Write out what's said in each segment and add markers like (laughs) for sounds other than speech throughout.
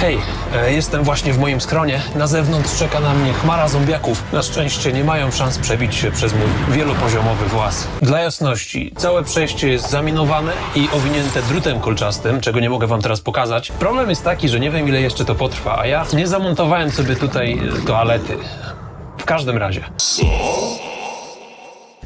Hej, e, jestem właśnie w moim skronie. Na zewnątrz czeka na mnie chmara zombiaków. Na szczęście nie mają szans przebić się przez mój wielopoziomowy włas. Dla jasności, całe przejście jest zaminowane i owinięte drutem kolczastym, czego nie mogę wam teraz pokazać. Problem jest taki, że nie wiem ile jeszcze to potrwa, a ja nie zamontowałem sobie tutaj e, toalety. W każdym razie.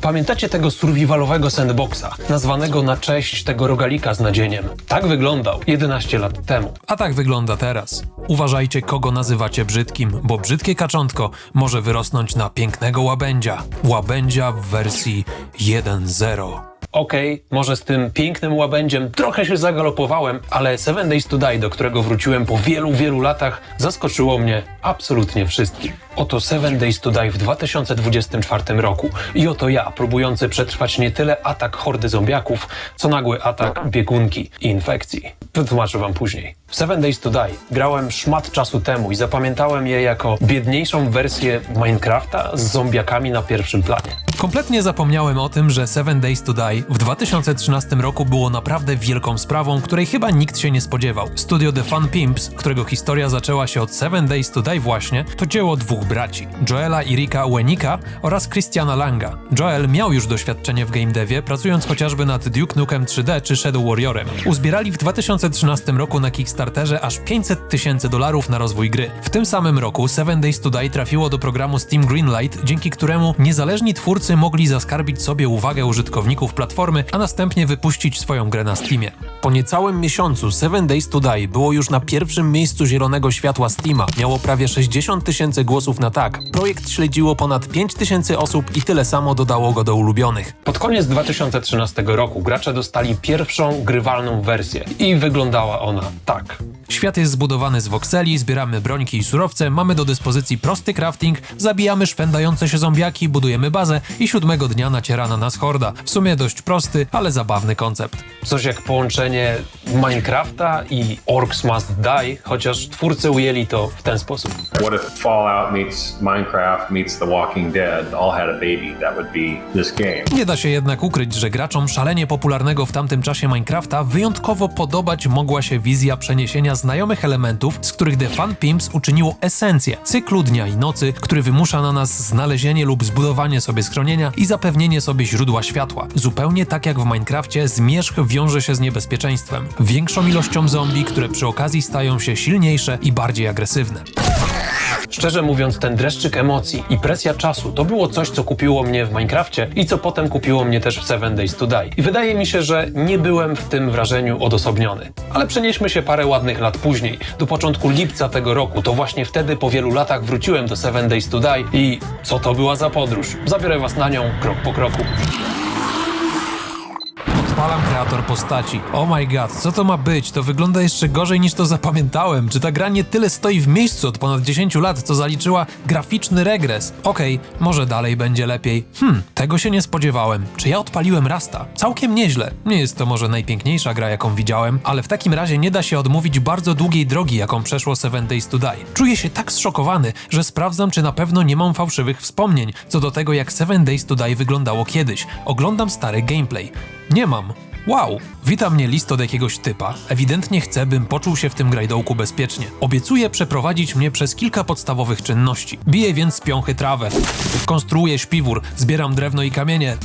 Pamiętacie tego survivalowego sandboxa, nazwanego na cześć tego rogalika z nadzieniem? Tak wyglądał 11 lat temu. A tak wygląda teraz. Uważajcie, kogo nazywacie brzydkim, bo brzydkie kaczątko może wyrosnąć na pięknego łabędzia. Łabędzia w wersji 1.0. Okej, może z tym pięknym łabędziem trochę się zagalopowałem, ale Seven Days to Die, do którego wróciłem po wielu, wielu latach, zaskoczyło mnie absolutnie wszystkim. Oto Seven Days to Die w 2024 roku i oto ja, próbujący przetrwać nie tyle atak hordy zombiaków, co nagły atak biegunki i infekcji. Wytłumaczę wam później. W Seven Days to Die grałem szmat czasu temu i zapamiętałem je jako biedniejszą wersję Minecrafta z zombiakami na pierwszym planie. Kompletnie zapomniałem o tym, że Seven Days to Die w 2013 roku było naprawdę wielką sprawą, której chyba nikt się nie spodziewał. Studio The Fun Pimps, którego historia zaczęła się od Seven Days to Die właśnie, to dzieło dwóch braci, Joela i Ricka Wenika oraz Christiana Langa. Joel miał już doświadczenie w game devie, pracując chociażby nad Duke Nukem 3D czy Shadow Warriorem. Uzbierali w 2013 roku na Kickstarterze aż 500 tysięcy dolarów na rozwój gry. W tym samym roku Seven Days to Die trafiło do programu Steam Greenlight, dzięki któremu niezależni twórcy mogli zaskarbić sobie uwagę użytkowników platformy, a następnie wypuścić swoją grę na Steamie. Po niecałym miesiącu Seven Days to Die było już na pierwszym miejscu zielonego światła Steama. Miało prawie 60 tysięcy głosów na tak. Projekt śledziło ponad 5 tysięcy osób i tyle samo dodało go do ulubionych. Pod koniec 2013 roku gracze dostali pierwszą grywalną wersję i wyglądała ona tak. Świat jest zbudowany z wokseli, zbieramy brońki i surowce, mamy do dyspozycji prosty crafting, zabijamy szwendające się zombiaki, budujemy bazę i siódmego dnia naciera na nas horda. W sumie dość prosty, ale zabawny koncept. Coś jak połączenie Minecrafta i Orcs Must Die, chociaż twórcy ujęli to w ten sposób. What if Fallout meets Minecraft meets The Walking Dead all had a baby? That would be this game. Nie da się jednak ukryć, że graczom szalenie popularnego w tamtym czasie Minecrafta wyjątkowo podobać mogła się wizja przeniesienia znajomych elementów, z których The Fun Pimps uczyniło esencję cyklu dnia i nocy, który wymusza na nas znalezienie lub zbudowanie sobie schronienia i zapewnienie sobie źródła światła. Zupełnie tak jak w Minecrafcie, zmierzch wiąże się z niebezpieczeństwem, większą ilością zombie, które przy okazji stają się silniejsze i bardziej agresywne. Szczerze mówiąc, ten dreszczyk emocji i presja czasu to było coś, co kupiło mnie w Minecrafcie i co potem kupiło mnie też w Seven Days to Die. I wydaje mi się, że nie byłem w tym wrażeniu odosobniony. Ale przenieśmy się parę ładnych lat później, do początku lipca tego roku. To właśnie wtedy po wielu latach wróciłem do Seven Days to Die i co to była za podróż? Zabiorę was na nią krok po kroku. Odpalam kreator postaci. Oh my god, co to ma być? To wygląda jeszcze gorzej niż to zapamiętałem. Czy ta gra nie tyle stoi w miejscu od ponad 10 lat, co zaliczyła graficzny regres? Okej, może dalej będzie lepiej. Hmm, tego się nie spodziewałem. Czy ja odpaliłem Rasta? Całkiem nieźle. Nie jest to może najpiękniejsza gra, jaką widziałem, ale w takim razie nie da się odmówić bardzo długiej drogi, jaką przeszło Seven Days to Die. Czuję się tak zszokowany, że sprawdzam, czy na pewno nie mam fałszywych wspomnień co do tego, jak Seven Days to Die wyglądało kiedyś. Oglądam stary gameplay. Nie mam. Wow, wita mnie list od jakiegoś typa. Ewidentnie chce, bym poczuł się w tym grajdołku bezpiecznie. Obiecuje przeprowadzić mnie przez kilka podstawowych czynności. Biję więc piąchy trawę. Konstruuję śpiwór, zbieram drewno i kamienie.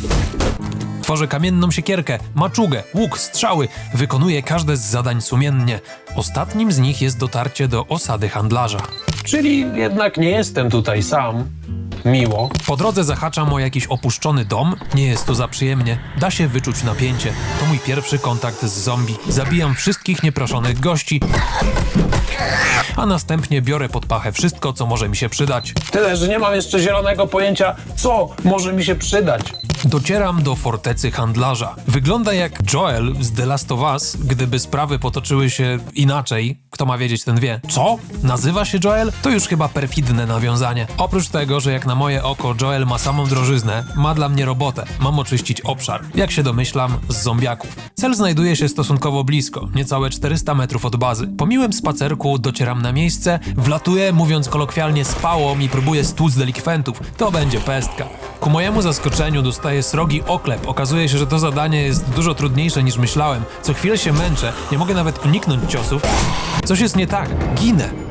Tworzę kamienną siekierkę, maczugę, łuk, strzały. Wykonuję każde z zadań sumiennie. Ostatnim z nich jest dotarcie do osady handlarza. Czyli jednak nie jestem tutaj sam. Miło. Po drodze zahaczam o jakiś opuszczony dom. Nie jest to za przyjemnie. Da się wyczuć napięcie. To mój pierwszy kontakt z zombie. Zabijam wszystkich nieproszonych gości. A następnie biorę pod pachę wszystko, co może mi się przydać. Tyle, że nie mam jeszcze zielonego pojęcia, co może mi się przydać. Docieram do fortecy handlarza. Wygląda jak Joel z The Last of Us, gdyby sprawy potoczyły się inaczej. Kto ma wiedzieć, ten wie. Co? Nazywa się Joel? To już chyba perfidne nawiązanie. Oprócz tego, że jak na moje oko Joel ma samą drożyznę, ma dla mnie robotę. Mam oczyścić obszar. Jak się domyślam, z zombiaków. Cel znajduje się stosunkowo blisko, niecałe 400 metrów od bazy. Po miłym spacerku docieram na miejsce, wlatuję, mówiąc kolokwialnie, spałom i próbuję stłuc delikwentów. To będzie pestka. Ku mojemu zaskoczeniu dostaję srogi oklep. Okazuje się, że to zadanie jest dużo trudniejsze niż myślałem. Co chwilę się męczę, nie mogę nawet uniknąć ciosów. Coś jest nie tak. Ginę.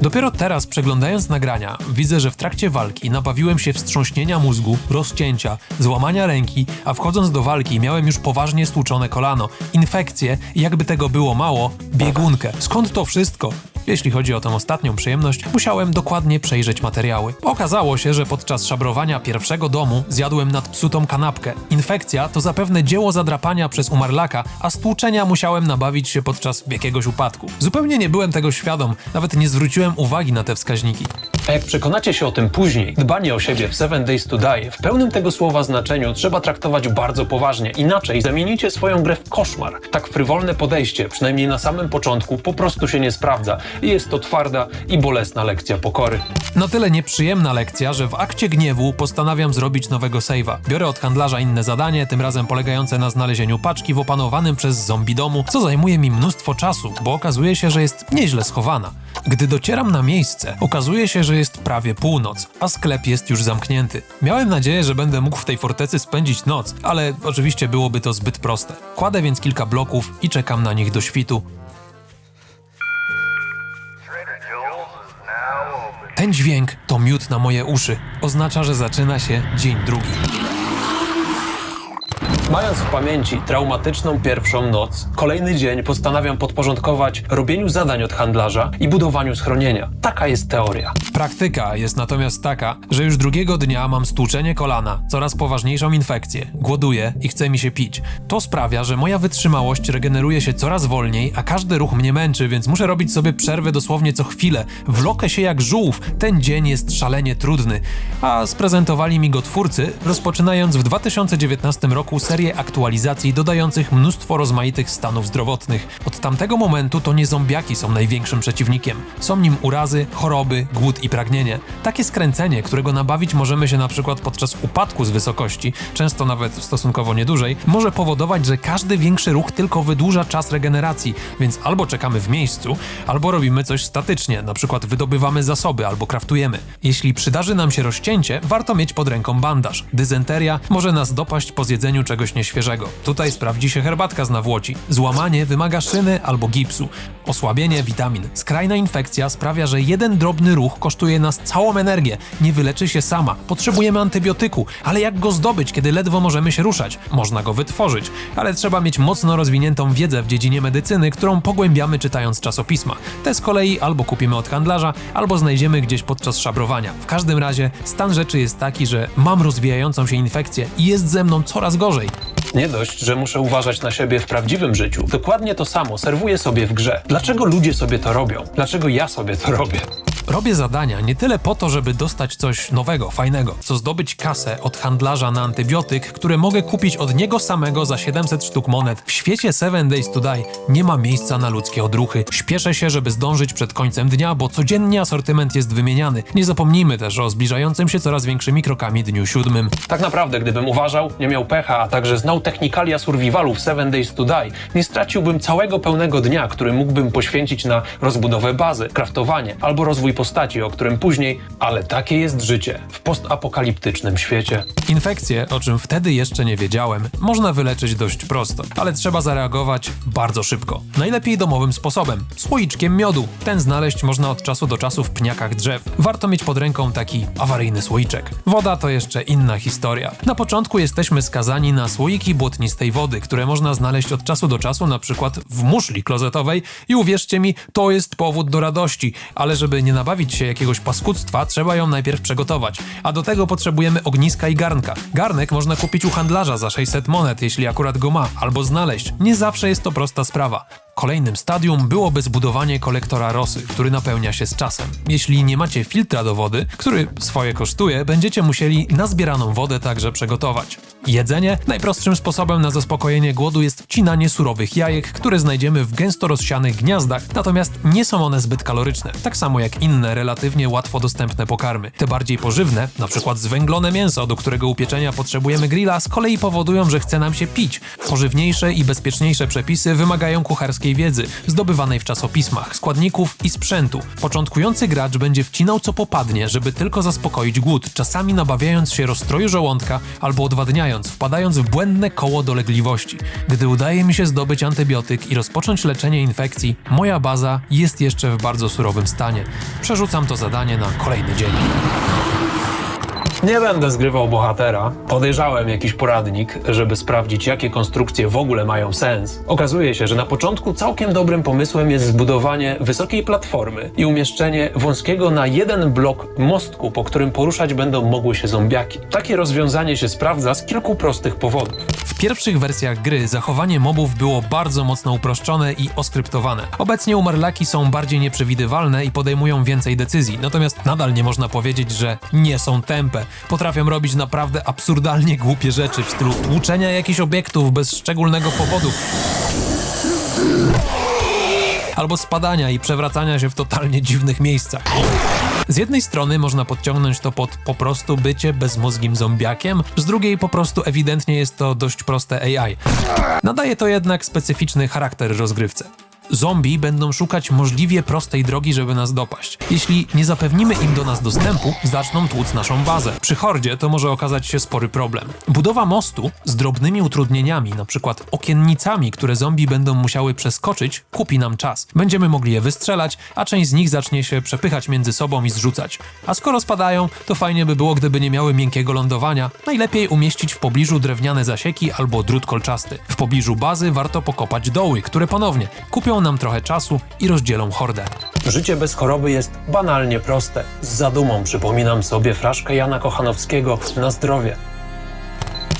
Dopiero teraz, przeglądając nagrania, widzę, że w trakcie walki nabawiłem się wstrząśnienia mózgu, rozcięcia, złamania ręki, a wchodząc do walki miałem już poważnie stłuczone kolano, infekcję i jakby tego było mało, biegunkę. Skąd to wszystko? Jeśli chodzi o tę ostatnią przyjemność, musiałem dokładnie przejrzeć materiały. Okazało się, że podczas szabrowania pierwszego domu zjadłem nadpsutą kanapkę. Infekcja to zapewne dzieło zadrapania przez umarlaka, a stłuczenia musiałem nabawić się podczas jakiegoś upadku. Zupełnie nie byłem tego świadom, nawet nie zwróciłem uwagi na te wskaźniki. A jak przekonacie się o tym później, dbanie o siebie w Seven Days to Die w pełnym tego słowa znaczeniu trzeba traktować bardzo poważnie, inaczej zamienicie swoją grę w koszmar. Tak frywolne podejście, przynajmniej na samym początku, po prostu się nie sprawdza i jest to twarda i bolesna lekcja pokory. Na tyle nieprzyjemna lekcja, że w akcie gniewu postanawiam zrobić nowego save'a. Biorę od handlarza inne zadanie, tym razem polegające na znalezieniu paczki w opanowanym przez zombie domu, co zajmuje mi mnóstwo czasu, bo okazuje się, że jest nieźle schowana. Gdy docieram na miejsce, okazuje się, że jest prawie północ, a sklep jest już zamknięty. Miałem nadzieję, że będę mógł w tej fortecy spędzić noc, ale oczywiście byłoby to zbyt proste. Kładę więc kilka bloków i czekam na nich do świtu. Ten dźwięk to miód na moje uszy. Oznacza, że zaczyna się dzień drugi. Mając w pamięci traumatyczną pierwszą noc, kolejny dzień postanawiam podporządkować robieniu zadań od handlarza i budowaniu schronienia. Taka jest teoria. Praktyka jest natomiast taka, że już drugiego dnia mam stłuczenie kolana, coraz poważniejszą infekcję, głoduję i chce mi się pić. To sprawia, że moja wytrzymałość regeneruje się coraz wolniej, a każdy ruch mnie męczy, więc muszę robić sobie przerwy dosłownie co chwilę. Wlokę się jak żółw, ten dzień jest szalenie trudny. A sprezentowali mi go twórcy, rozpoczynając w 2019 roku serię aktualizacji dodających mnóstwo rozmaitych stanów zdrowotnych. Od tamtego momentu to nie zombiaki są największym przeciwnikiem. Są nim urazy, choroby, głód i pragnienie. Takie skręcenie, którego nabawić możemy się na przykład podczas upadku z wysokości, często nawet stosunkowo niedużej, może powodować, że każdy większy ruch tylko wydłuża czas regeneracji, więc albo czekamy w miejscu, albo robimy coś statycznie, na przykład wydobywamy zasoby albo kraftujemy. Jeśli przydarzy nam się rozcięcie, warto mieć pod ręką bandaż. Dysenteria może nas dopaść po zjedzeniu czegoś nieświeżego. Tutaj sprawdzi się herbatka z nawłoci. Złamanie wymaga szyny albo gipsu. Osłabienie witamin. Skrajna infekcja sprawia, że jeden drobny ruch kosztuje nas całą energię. Nie wyleczy się sama. Potrzebujemy antybiotyku, ale jak go zdobyć, kiedy ledwo możemy się ruszać? Można go wytworzyć, ale trzeba mieć mocno rozwiniętą wiedzę w dziedzinie medycyny, którą pogłębiamy czytając czasopisma. Te z kolei albo kupimy od handlarza, albo znajdziemy gdzieś podczas szabrowania. W każdym razie stan rzeczy jest taki, że mam rozwijającą się infekcję i jest ze mną coraz gorzej. Nie dość, że muszę uważać na siebie w prawdziwym życiu. Dokładnie to samo serwuję sobie w grze. Dlaczego ludzie sobie to robią? Dlaczego ja sobie to robię? Robię zadania nie tyle po to, żeby dostać coś nowego, fajnego, co zdobyć kasę od handlarza na antybiotyk, które mogę kupić od niego samego za 700 sztuk monet. W świecie 7 Days to Die nie ma miejsca na ludzkie odruchy. Śpieszę się, żeby zdążyć przed końcem dnia, bo codziennie asortyment jest wymieniany. Nie zapomnijmy też o zbliżającym się coraz większymi krokami dniu siódmym. Tak naprawdę, gdybym uważał, nie miał pecha, a także znał technikalia survivalu w 7 Days to Die, nie straciłbym całego pełnego dnia, który mógłbym poświęcić na rozbudowę bazy, kraftowanie albo rozwój postaci, o którym później, ale takie jest życie w postapokaliptycznym świecie. Infekcję, o czym wtedy jeszcze nie wiedziałem, można wyleczyć dość prosto, ale trzeba zareagować bardzo szybko. Najlepiej domowym sposobem słoiczkiem miodu. Ten znaleźć można od czasu do czasu w pniakach drzew. Warto mieć pod ręką taki awaryjny słoiczek. Woda to jeszcze inna historia. Na początku jesteśmy skazani na słoiki błotnistej wody, które można znaleźć od czasu do czasu, na przykład w muszli klozetowej i uwierzcie mi, to jest powód do radości, ale żeby nie nabawić się jakiegoś paskudztwa, trzeba ją najpierw przygotować. A do tego potrzebujemy ogniska i garnka. Garnek można kupić u handlarza za 600 monet, jeśli akurat go ma, albo znaleźć. Nie zawsze jest to prosta sprawa. Kolejnym stadium byłoby zbudowanie kolektora rosy, który napełnia się z czasem. Jeśli nie macie filtra do wody, który swoje kosztuje, będziecie musieli nazbieraną wodę także przygotować. Jedzenie? Najprostszym sposobem na zaspokojenie głodu jest wcinanie surowych jajek, które znajdziemy w gęsto rozsianych gniazdach, natomiast nie są one zbyt kaloryczne, tak samo jak inne relatywnie łatwo dostępne pokarmy. Te bardziej pożywne, przykład zwęglone mięso, do którego upieczenia potrzebujemy grilla, z kolei powodują, że chce nam się pić. Pożywniejsze i bezpieczniejsze przepisy wymagają kucharskiej wiedzy, zdobywanej w czasopismach, składników i sprzętu. Początkujący gracz będzie wcinał co popadnie, żeby tylko zaspokoić głód, czasami nabawiając się rozstroju żołądka albo odwadniając, wpadając w błędne koło dolegliwości. Gdy udaje mi się zdobyć antybiotyk i rozpocząć leczenie infekcji, moja baza jest jeszcze w bardzo surowym stanie. Przerzucam to zadanie na kolejny dzień. Nie będę zgrywał bohatera. Podejrzałem jakiś poradnik, żeby sprawdzić, jakie konstrukcje w ogóle mają sens. Okazuje się, że na początku całkiem dobrym pomysłem jest zbudowanie wysokiej platformy i umieszczenie wąskiego na jeden blok mostku, po którym poruszać będą mogły się zombiaki. Takie rozwiązanie się sprawdza z kilku prostych powodów. W pierwszych wersjach gry zachowanie mobów było bardzo mocno uproszczone i oskryptowane. Obecnie umarlaki są bardziej nieprzewidywalne i podejmują więcej decyzji, natomiast nadal nie można powiedzieć, że nie są tępe. Potrafią robić naprawdę absurdalnie głupie rzeczy w stylu tłuczenia jakichś obiektów bez szczególnego powodu. Albo spadania i przewracania się w totalnie dziwnych miejscach. Z jednej strony można podciągnąć to pod po prostu bycie bezmózgim zombiakiem, z drugiej po prostu ewidentnie jest to dość proste AI. Nadaje to jednak specyficzny charakter rozgrywce. Zombie będą szukać możliwie prostej drogi, żeby nas dopaść. Jeśli nie zapewnimy im do nas dostępu, zaczną tłuc naszą bazę. Przy hordzie to może okazać się spory problem. Budowa mostu z drobnymi utrudnieniami, np. okiennicami, które zombie będą musiały przeskoczyć, kupi nam czas. Będziemy mogli je wystrzelać, a część z nich zacznie się przepychać między sobą i zrzucać. A skoro spadają, to fajnie by było, gdyby nie miały miękkiego lądowania. Najlepiej umieścić w pobliżu drewniane zasieki albo drut kolczasty. W pobliżu bazy warto pokopać doły, które ponownie kupią nam trochę czasu i rozdzielą hordę. Życie bez choroby jest banalnie proste. Z zadumą przypominam sobie fraszkę Jana Kochanowskiego na zdrowie.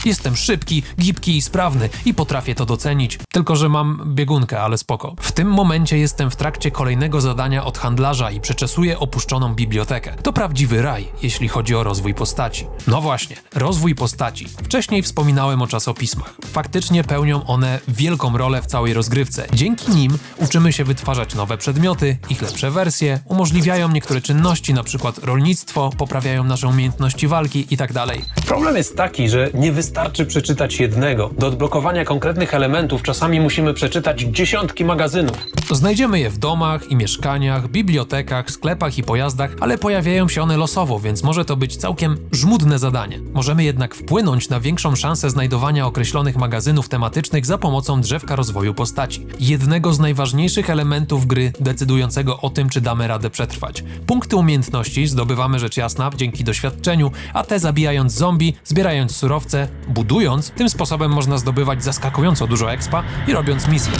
Jestem szybki, gibki i sprawny i potrafię to docenić. Tylko, że mam biegunkę, ale spoko. W tym momencie jestem w trakcie kolejnego zadania od handlarza i przeczesuję opuszczoną bibliotekę. To prawdziwy raj, jeśli chodzi o rozwój postaci. No właśnie, rozwój postaci. Wcześniej wspominałem o czasopismach. Faktycznie pełnią one wielką rolę w całej rozgrywce. Dzięki nim uczymy się wytwarzać nowe przedmioty, ich lepsze wersje, umożliwiają niektóre czynności, np. rolnictwo, poprawiają nasze umiejętności walki tak itd. Problem jest taki, że nie wystarczy przeczytać jednego. Do odblokowania konkretnych elementów czasami musimy przeczytać dziesiątki magazynów. Znajdziemy je w domach i mieszkaniach, bibliotekach, sklepach i pojazdach, ale pojawiają się one losowo, więc może to być całkiem żmudne zadanie. Możemy jednak wpłynąć na większą szansę znajdowania określonych magazynów tematycznych za pomocą drzewka rozwoju postaci. Jednego z najważniejszych elementów gry decydującego o tym, czy damy radę przetrwać. Punkty umiejętności zdobywamy rzecz jasna dzięki doświadczeniu, a te zabijając zombie, zbierając surowce, budując, tym sposobem można zdobywać zaskakująco dużo expa i robiąc misje.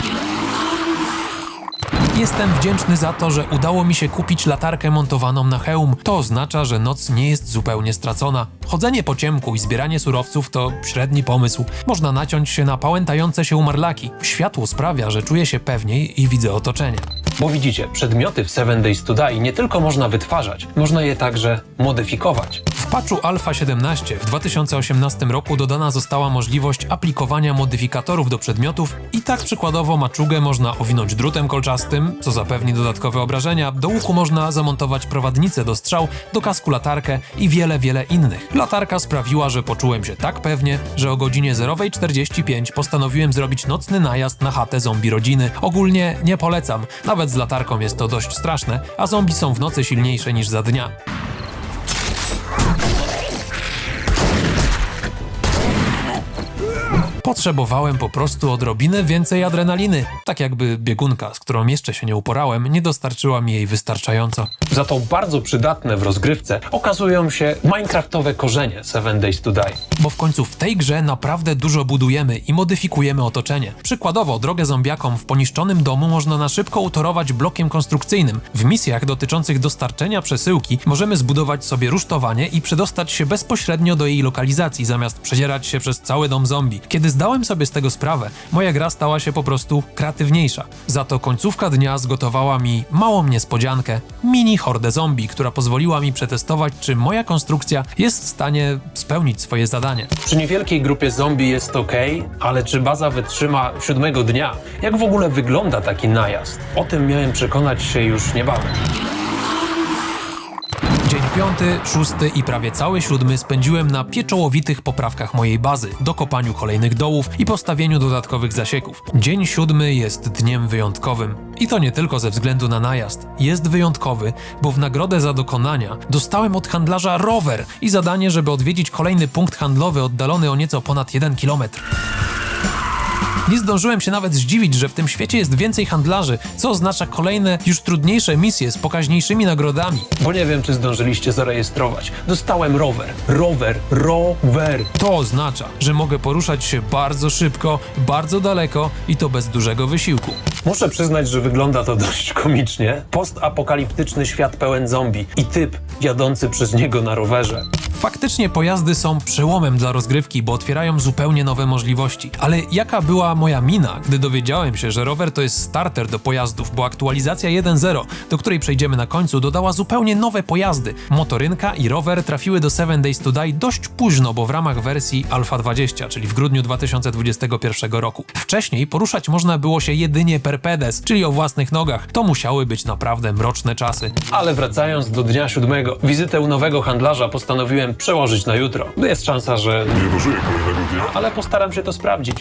Jestem wdzięczny za to, że udało mi się kupić latarkę montowaną na hełm. To oznacza, że noc nie jest zupełnie stracona. Chodzenie po ciemku i zbieranie surowców to średni pomysł. Można naciąć się na pałętające się umarlaki. Światło sprawia, że czuję się pewniej i widzę otoczenie. Bo widzicie, przedmioty w Seven Days to Die nie tylko można wytwarzać, można je także modyfikować. Patchu Alpha 17 w 2018 roku dodana została możliwość aplikowania modyfikatorów do przedmiotów i tak przykładowo maczugę można owinąć drutem kolczastym, co zapewni dodatkowe obrażenia, do łuku można zamontować prowadnicę do strzał, do kasku latarkę i wiele, wiele innych. Latarka sprawiła, że poczułem się tak pewnie, że o godzinie 0.45 postanowiłem zrobić nocny najazd na chatę zombie rodziny. Ogólnie nie polecam, nawet z latarką jest to dość straszne, a zombie są w nocy silniejsze niż za dnia. Potrzebowałem po prostu odrobinę więcej adrenaliny. Tak jakby biegunka, z którą jeszcze się nie uporałem, nie dostarczyła mi jej wystarczająco. Za to bardzo przydatne w rozgrywce okazują się minecraftowe korzenie Seven Days to Die. Bo w końcu w tej grze naprawdę dużo budujemy i modyfikujemy otoczenie. Przykładowo, drogę zombiakom w poniszczonym domu można na szybko utorować blokiem konstrukcyjnym. W misjach dotyczących dostarczenia przesyłki możemy zbudować sobie rusztowanie i przedostać się bezpośrednio do jej lokalizacji, zamiast przedzierać się przez cały dom zombie. Kiedy zdałem sobie z tego sprawę, moja gra stała się po prostu kreatywniejsza. Za to końcówka dnia zgotowała mi małą niespodziankę, mini hordę zombie, która pozwoliła mi przetestować, czy moja konstrukcja jest w stanie spełnić swoje zadanie. Przy niewielkiej grupie zombie jest ok, ale czy baza wytrzyma siódmego dnia? Jak w ogóle wygląda taki najazd? O tym miałem przekonać się już niebawem. Dzień piąty, szósty i prawie cały siódmy spędziłem na pieczołowitych poprawkach mojej bazy, dokopaniu kolejnych dołów i postawieniu dodatkowych zasieków. Dzień siódmy jest dniem wyjątkowym. I to nie tylko ze względu na najazd. Jest wyjątkowy, bo w nagrodę za dokonania dostałem od handlarza rower i zadanie, żeby odwiedzić kolejny punkt handlowy oddalony o nieco ponad 1 kilometr. Nie zdążyłem się nawet zdziwić, że w tym świecie jest więcej handlarzy, co oznacza kolejne, już trudniejsze misje z pokaźniejszymi nagrodami. Bo nie wiem, czy zdążyliście zarejestrować. Dostałem rower. Rower. Rower. To oznacza, że mogę poruszać się bardzo szybko, bardzo daleko i to bez dużego wysiłku. Muszę przyznać, że wygląda to (laughs) dość komicznie. Postapokaliptyczny świat pełen zombie i typ jadący przez niego na rowerze. Faktycznie pojazdy są przełomem dla rozgrywki, bo otwierają zupełnie nowe możliwości. Ale jaka była moja mina, gdy dowiedziałem się, że rower to jest starter do pojazdów, bo aktualizacja 1.0, do której przejdziemy na końcu, dodała zupełnie nowe pojazdy. Motorynka i rower trafiły do 7 Days to Die dość późno, bo w ramach wersji Alpha 20, czyli w grudniu 2021 roku. Wcześniej poruszać można było się jedynie per pedes, czyli o własnych nogach. To musiały być naprawdę mroczne czasy. Ale wracając do dnia siódmego, wizytę u nowego handlarza postanowiłem przełożyć na jutro. Jest szansa, że... Nie dożyję kolejnego dnia. Ale postaram się to sprawdzić.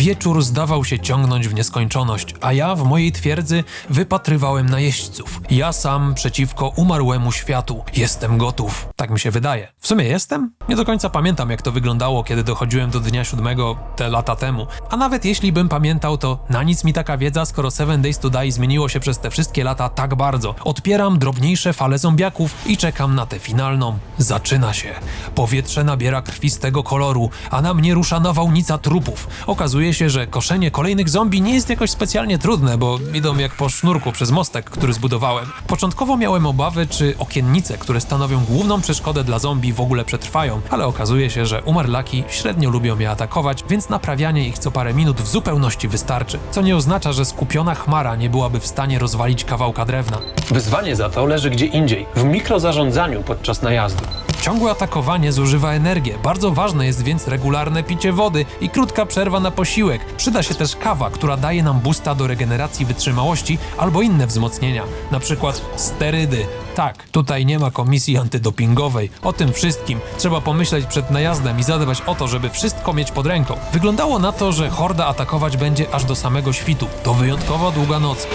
Wieczór zdawał się ciągnąć w nieskończoność, a ja w mojej twierdzy wypatrywałem najeźdźców. Ja sam przeciwko umarłemu światu. Jestem gotów. Tak mi się wydaje. W sumie jestem? Nie do końca pamiętam, jak to wyglądało, kiedy dochodziłem do dnia siódmego te lata temu. A nawet jeśli bym pamiętał, to na nic mi taka wiedza, skoro Seven Days to Die zmieniło się przez te wszystkie lata tak bardzo. Odpieram drobniejsze fale zombiaków i czekam na tę finalną. Zaczyna się. Powietrze nabiera krwistego koloru, a na mnie rusza nawałnica trupów. Okazuje się, że koszenie kolejnych zombie nie jest jakoś specjalnie trudne, bo idą jak po sznurku przez mostek, który zbudowałem. Początkowo miałem obawy, czy okiennice, które stanowią główną przeszkodę dla zombie w ogóle przetrwają, ale okazuje się, że umarlaki średnio lubią je atakować, więc naprawianie ich co parę minut w zupełności wystarczy. Co nie oznacza, że skupiona chmara nie byłaby w stanie rozwalić kawałka drewna. Wyzwanie za to leży gdzie indziej, w mikrozarządzaniu podczas najazdu. Ciągłe atakowanie zużywa energię. Bardzo ważne jest więc regularne picie wody i krótka przerwa na posiłek. Przyda się też kawa, która daje nam boosta do regeneracji wytrzymałości albo inne wzmocnienia, na przykład sterydy. Tak, tutaj nie ma komisji antydopingowej. O tym wszystkim trzeba pomyśleć przed najazdem i zadbać o to, żeby wszystko mieć pod ręką. Wyglądało na to, że horda atakować będzie aż do samego świtu. To wyjątkowo długa noc.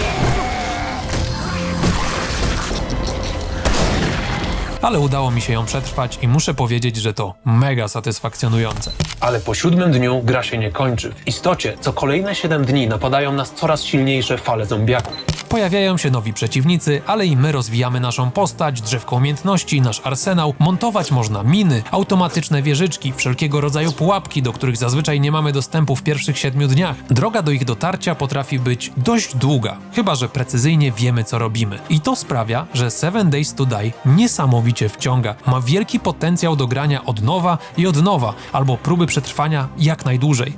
Ale udało mi się ją przetrwać i muszę powiedzieć, że to mega satysfakcjonujące. Ale po siódmym dniu gra się nie kończy. W istocie, co kolejne 7 dni napadają nas coraz silniejsze fale zombiaków. Pojawiają się nowi przeciwnicy, ale i my rozwijamy naszą postać, drzewko umiejętności, nasz arsenał. Montować można miny, automatyczne wieżyczki, wszelkiego rodzaju pułapki, do których zazwyczaj nie mamy dostępu w pierwszych siedmiu dniach. Droga do ich dotarcia potrafi być dość długa, chyba że precyzyjnie wiemy, co robimy. I to sprawia, że Seven Days to Die niesamowicie wciąga. Ma wielki potencjał do grania od nowa i od nowa, albo próby przetrwania jak najdłużej.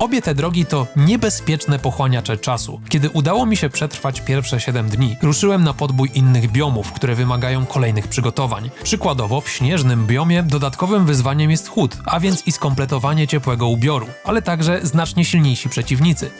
Obie te drogi to niebezpieczne pochłaniacze czasu. Kiedy udało mi się przetrwać pierwsze 7 dni, ruszyłem na podbój innych biomów, które wymagają kolejnych przygotowań. Przykładowo w śnieżnym biomie dodatkowym wyzwaniem jest chłód, a więc i skompletowanie ciepłego ubioru, ale także znacznie silniejsi przeciwnicy.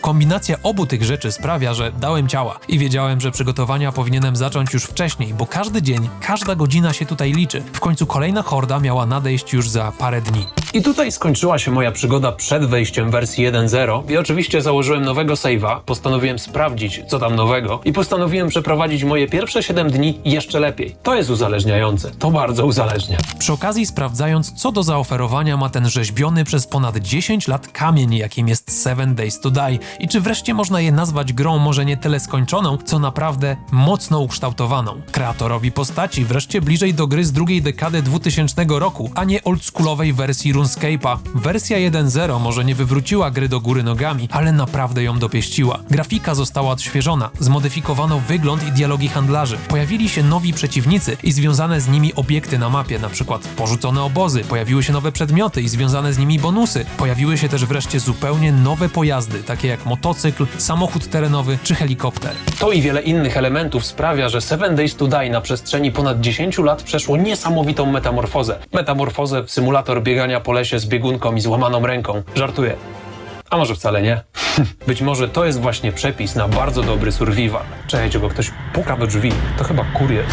Kombinacja obu tych rzeczy sprawia, że dałem ciała i wiedziałem, że przygotowania powinienem zacząć już wcześniej, bo każdy dzień, każda godzina się tutaj liczy. W końcu kolejna horda miała nadejść już za parę dni. I tutaj skończyła się moja przygoda przed wejściem wersji 1.0 i oczywiście założyłem nowego save'a, postanowiłem sprawdzić, co tam nowego i postanowiłem przeprowadzić moje pierwsze 7 dni jeszcze lepiej. To jest uzależniające, to bardzo uzależnia. Przy okazji sprawdzając, co do zaoferowania ma ten rzeźbiony przez ponad 10 lat kamień, jakim jest Seven Days to Die i czy wreszcie można je nazwać grą może nie tyle skończoną, co naprawdę mocno ukształtowaną. Kreatorowi postaci wreszcie bliżej do gry z drugiej dekady 2000 roku, a nie oldschoolowej wersji RuneScape'a. Wersja 1.0 może nie wywróciła gry do góry nogami, ale naprawdę ją dopieściła. Grafika została odświeżona, zmodyfikowano wygląd i dialogi handlarzy. Pojawili się nowi przeciwnicy i związane z nimi obiekty na mapie, przykład porzucone obozy, pojawiły się nowe przedmioty i związane z nimi bonusy. Pojawiły się też wreszcie zupełnie nowe pojazdy, takie jak motocykl, samochód terenowy czy helikopter. To i wiele innych elementów sprawia, że Seven Days to Die na przestrzeni ponad 10 lat przeszło niesamowitą metamorfozę. Metamorfozę w symulator biegania po lesie z biegunką i złamaną ręką. Żartuję. A może wcale nie? (laughs) Być może to jest właśnie przepis na bardzo dobry survival. Czekajcie, bo ktoś puka do drzwi. To chyba kurier.